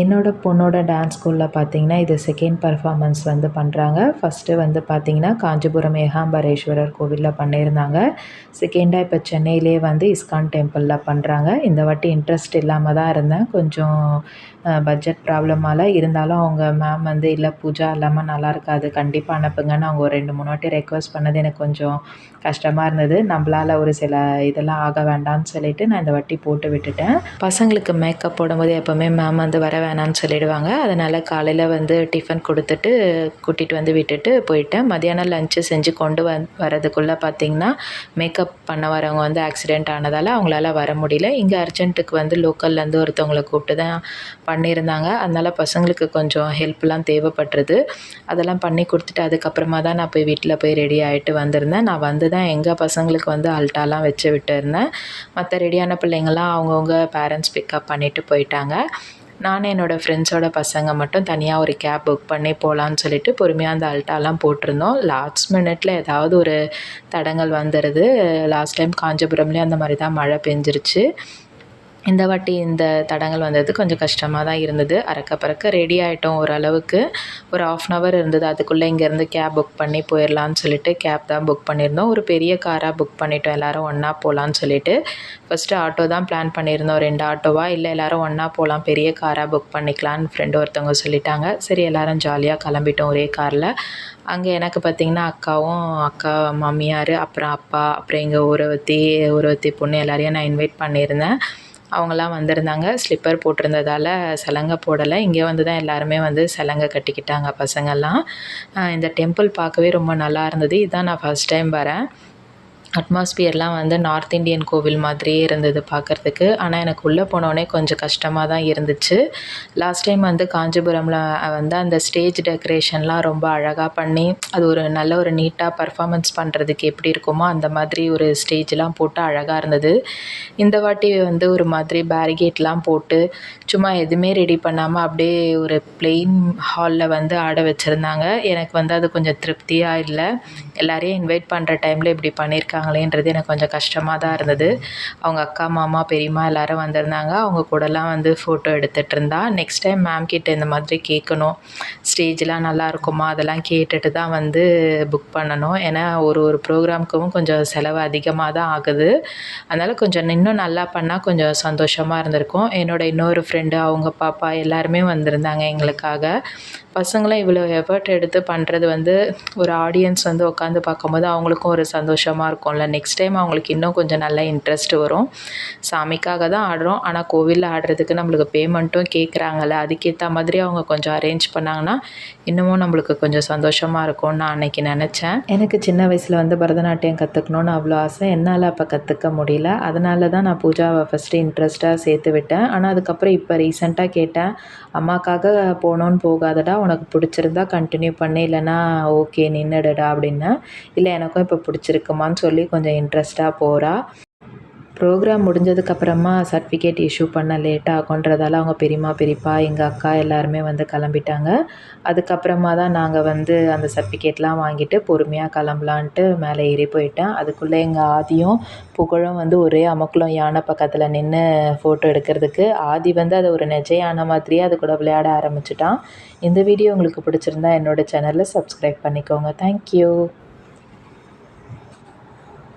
என்னோட பொண்ணோட டான்ஸ் ஸ்கூலில் பார்த்தீங்கன்னா இது செகண்ட் பர்ஃபாமன்ஸ் வந்து பண்ணுறாங்க ஃபஸ்ட்டு வந்து பார்த்தீங்கன்னா காஞ்சிபுரம் ஏகாம்பரேஸ்வரர் கோவிலில் பண்ணியிருந்தாங்க. செகண்டாக இப்போ சென்னையிலே வந்து இஸ்கான் டெம்பிளில் பண்ணுறாங்க இந்த வாட்டி இன்ட்ரெஸ்ட் இல்லாமல் தான் இருந்தேன். கொஞ்சம் பட்ஜெட் ப்ராப்ளமால் இருந்தாலும் அவங்க மேம் வந்து இல்லை பூஜா இல்லாமல் நல்லா இருக்காது. கண்டிப்பாக அனுப்புங்கன்னு அவங்க ஒரு ரெண்டு மூணு வாட்டி ரெக்வஸ்ட் பண்ணது எனக்கு கொஞ்சம் கஷ்டமாக இருந்தது. நம்மளால் ஒரு சில இதெல்லாம் ஆக வேண்டாம்னு சொல்லிட்டு நான் இந்த வாட்டி போட்டு விட்டுட்டேன். பசங்களுக்கு மேக்கப் போடும்போது எப்போவுமே மேம் வந்து வர வேணாம்னு சொல்லிடுவாங்க. அதனால் காலையில் வந்து டிஃபன் கொடுத்துட்டு கூட்டிகிட்டு வந்து விட்டுட்டு போயிட்டேன். மதியானம் லஞ்சு செஞ்சு கொண்டு வந் வரதுக்குள்ளே பார்த்திங்கன்னா மேக்கப் பண்ண வரவங்க வந்து ஆக்சிடெண்ட் ஆனதால் அவங்களால வர முடியல. இங்கே அர்ஜென்ட்டுக்கு வந்து லோக்கல்லேருந்து ஒருத்தவங்களை கூப்பிட்டு தான் பண்ணியிருந்தாங்க. அதனால் பசங்களுக்கு கொஞ்சம் ஹெல்ப்லாம் தேவைப்பட்டுருது அதெல்லாம் பண்ணி கொடுத்துட்டு அதுக்கப்புறமா தான் நான் போய் வீட்டில் போய் ரெடி ஆகிட்டு வந்திருந்தேன். நான் வந்து தான் எங்கள் பசங்களுக்கு வந்து அல்ட்டாலாம் வச்சு விட்டுருந்தேன். மற்ற ரெடியான பிள்ளைங்கள்லாம் அவங்கவுங்க பேரண்ட்ஸ் பிக்கப் பண்ணிவிட்டு போயிட்டாங்க. நான் என்னோடய ஃப்ரெண்ட்ஸோட பசங்க மட்டும் தனியாக ஒரு கேப் புக் பண்ணி போகலான்னு சொல்லிட்டு பொறுமையாக அந்த அல்ட்டாலாம் போட்டிருந்தோம். லாஸ்ட் மினிட்ல ஏதாவது ஒரு தடங்கள் வந்துடுது லாஸ்ட் டைம் காஞ்சிபுரம்லேயும் அந்த மாதிரி தான் மழை பெஞ்சிருச்சு. இந்த வாட்டி இந்த தடங்கள் வந்தது கொஞ்சம் கஷ்டமாக தான் இருந்தது. அறக்க பறக்க ரெடி ஆகிட்டோம் ஓரளவுக்கு. ஒரு ஆஃப் அன் ஹவர் இருந்தது. அதுக்குள்ளே இங்கேருந்து கேப் புக் பண்ணி போயிடலான்னு சொல்லிட்டு கேப் தான் புக் பண்ணியிருந்தோம். ஒரு பெரிய காராக புக் பண்ணிட்டோம். எல்லோரும் ஒன்றா போகலான்னு சொல்லிட்டு. ஃபஸ்ட்டு ஆட்டோ தான் பிளான் பண்ணியிருந்தோம். ரெண்டு ஆட்டோவா இல்லை எல்லோரும் ஒன்றா போகலாம் பெரிய காராக புக் பண்ணிக்கலான்னு ஃப்ரெண்டு ஒருத்தவங்க சொல்லிட்டாங்க. சரி எல்லோரும் ஜாலியாக கிளம்பிட்டோம் ஒரே காரில் அங்கே எனக்கு பார்த்திங்கன்னா அக்காவும் அக்கா மாமியார் அப்புறம் அப்பா அப்புறம் எங்கள் ஊரவத்தி ஊரவத்தி பொண்ணு எல்லாரையும் நான் இன்வைட் பண்ணியிருந்தேன். அவங்களாம் வந்திருந்தாங்க. ஸ்லிப்பர் போட்டிருந்ததால் சலங்கை போடலை. இங்கே வந்து தான் எல்லாருமே வந்து சலங்கை கட்டிக்கிட்டாங்க பசங்கள்லாம் இந்த டெம்பிள் பார்க்கவே ரொம்ப நல்லா இருந்தது. இதுதான் நான் ஃபஸ்ட் டைம் வரேன். அட்மாஸ்பியர்லாம் வந்து நார்த் இண்டியன் கோவில் மாதிரியே இருந்தது பார்க்குறதுக்கு. ஆனால் எனக்கு உள்ளே போனோடனே கொஞ்சம் கஷ்டமாக தான் இருந்துச்சு. லாஸ்ட் டைம் வந்து காஞ்சிபுரமில் வந்து அந்த ஸ்டேஜ் டெக்கரேஷன்லாம் ரொம்ப அழகாக பண்ணி அது ஒரு நல்ல ஒரு நீட்டாக பர்ஃபாமன்ஸ் பண்ணுறதுக்கு எப்படி இருக்குமோ அந்த மாதிரி ஒரு ஸ்டேஜ்லாம் போட்டு அழகாக இருந்தது. இந்த வாட்டி வந்து ஒரு மாதிரி பேரிகேட்லாம் போட்டு சும்மா எதுவுமே ரெடி பண்ணாமல் அப்படியே ஒரு பிளெயின் ஹாலில் வந்து ஆட வச்சுருந்தாங்க. எனக்கு வந்து அது கொஞ்சம் திருப்தியாக இல்லை. எல்லாரையும் இன்வைட் பண்ணுற டைமில் இப்படி பண்ணியிருக்காங்க. இருக்காங்களேன்றது எனக்கு கொஞ்சம் கஷ்டமாக தான் இருந்தது. அவங்க அக்கா மாமா பெரியம்மா எல்லோரும் வந்திருந்தாங்க. அவங்க கூடலாம் வந்து ஃபோட்டோ எடுத்துகிட்டு இருந்தா. நெக்ஸ்ட் டைம் மேம் கிட்ட இந்த மாதிரி கேட்கணும் ஸ்டேஜ்லாம் நல்லா இருக்குமா? அதெல்லாம் கேட்டுட்டு தான் வந்து புக் பண்ணணும். ஏன்னா ஒரு ஒரு ப்ரோக்ராமுக்கும் கொஞ்சம் செலவு அதிகமாக தான் ஆகுது. அதனால் கொஞ்சம் இன்னும் நல்லா பண்ணால் கொஞ்சம் சந்தோஷமாக இருந்திருக்கும். என்னோடய இன்னொரு ஃப்ரெண்டு அவங்க பாப்பா எல்லாருமே வந்திருந்தாங்க எங்களுக்காக. பசங்களாம் இவ்வளோ எஃபர்ட் எடுத்து பண்ணுறது வந்து ஒரு ஆடியன்ஸ் வந்து உட்காந்து பார்க்கும்போது அவங்களுக்கும் ஒரு சந்தோஷமாக இருக்கும்ல. நெக்ஸ்ட் டைம் அவங்களுக்கு இன்னும் கொஞ்சம் நல்ல இன்ட்ரெஸ்ட் வரும். சாமிக்காக தான் ஆடுறோம். ஆனால் கோவிலில் ஆடுறதுக்கு நம்மளுக்கு பேமெண்ட்டும் கேட்குறாங்கல்ல அதுக்கேற்ற மாதிரி அவங்க கொஞ்சம் அரேஞ்ச் பண்ணாங்கன்னா இன்னமும் நம்மளுக்கு கொஞ்சம் சந்தோஷமாக இருக்கும்னு நான் அன்றைக்கி நினச்சேன். எனக்கு சின்ன வயசில் வந்து பரதநாட்டியம் கற்றுக்கணுன்னு அவ்வளோ ஆசை. என்னால் அப்போ கற்றுக்க முடியல. அதனால தான் நான் பூஜாவை ஃபஸ்ட்டு இன்ட்ரெஸ்ட்டாக சேர்த்து விட்டேன். ஆனால் அதுக்கப்புறம் இப்போ ரீசெண்டாக கேட்டேன். அம்மாக்காக போகணுன்னு போகாதடா உனக்கு பிடிச்சிருந்தா கண்டினியூ பண்ணு. இல்லைனா ஓகே நின்றுடுடா அப்படின்னா இல்லை எனக்கும் இப்போ பிடிச்சிருக்குமான்னு சொல்லி கொஞ்சம் இன்ட்ரெஸ்ட்டாக போகிறா ப்ரோக்ராம் முடிஞ்சதுக்கப்புறமா சர்டிஃபிகேட் இஷ்யூ பண்ண லேட் ஆகுன்றதால அவங்க பெரியம்மா பெரியப்பா எங்கள் அக்கா எல்லாருமே வந்து கிளம்பிட்டாங்க. அதுக்கப்புறமா தான் நாங்கள் வந்து அந்த சர்டிஃபிகேட்லாம் வாங்கிட்டு பொறுமையாக கிளம்பலான்ட்டு மேலே ஏறி போயிட்டேன். அதுக்குள்ளே எங்கள் ஆதியும் புகழும் வந்து ஒரே அமக்குளம் யானை பக்கத்தில் நின்று ஃபோட்டோ எடுக்கிறதுக்கு. ஆதி வந்து அதை ஒரு நெஜ யானை மாதிரியே அது கூட விளையாட ஆரம்பிச்சிட்டான். இந்த வீடியோ உங்களுக்கு பிடிச்சிருந்தா என்னோடய சேனலில் சப்ஸ்கிரைப் பண்ணிக்கோங்க. தேங்க்யூ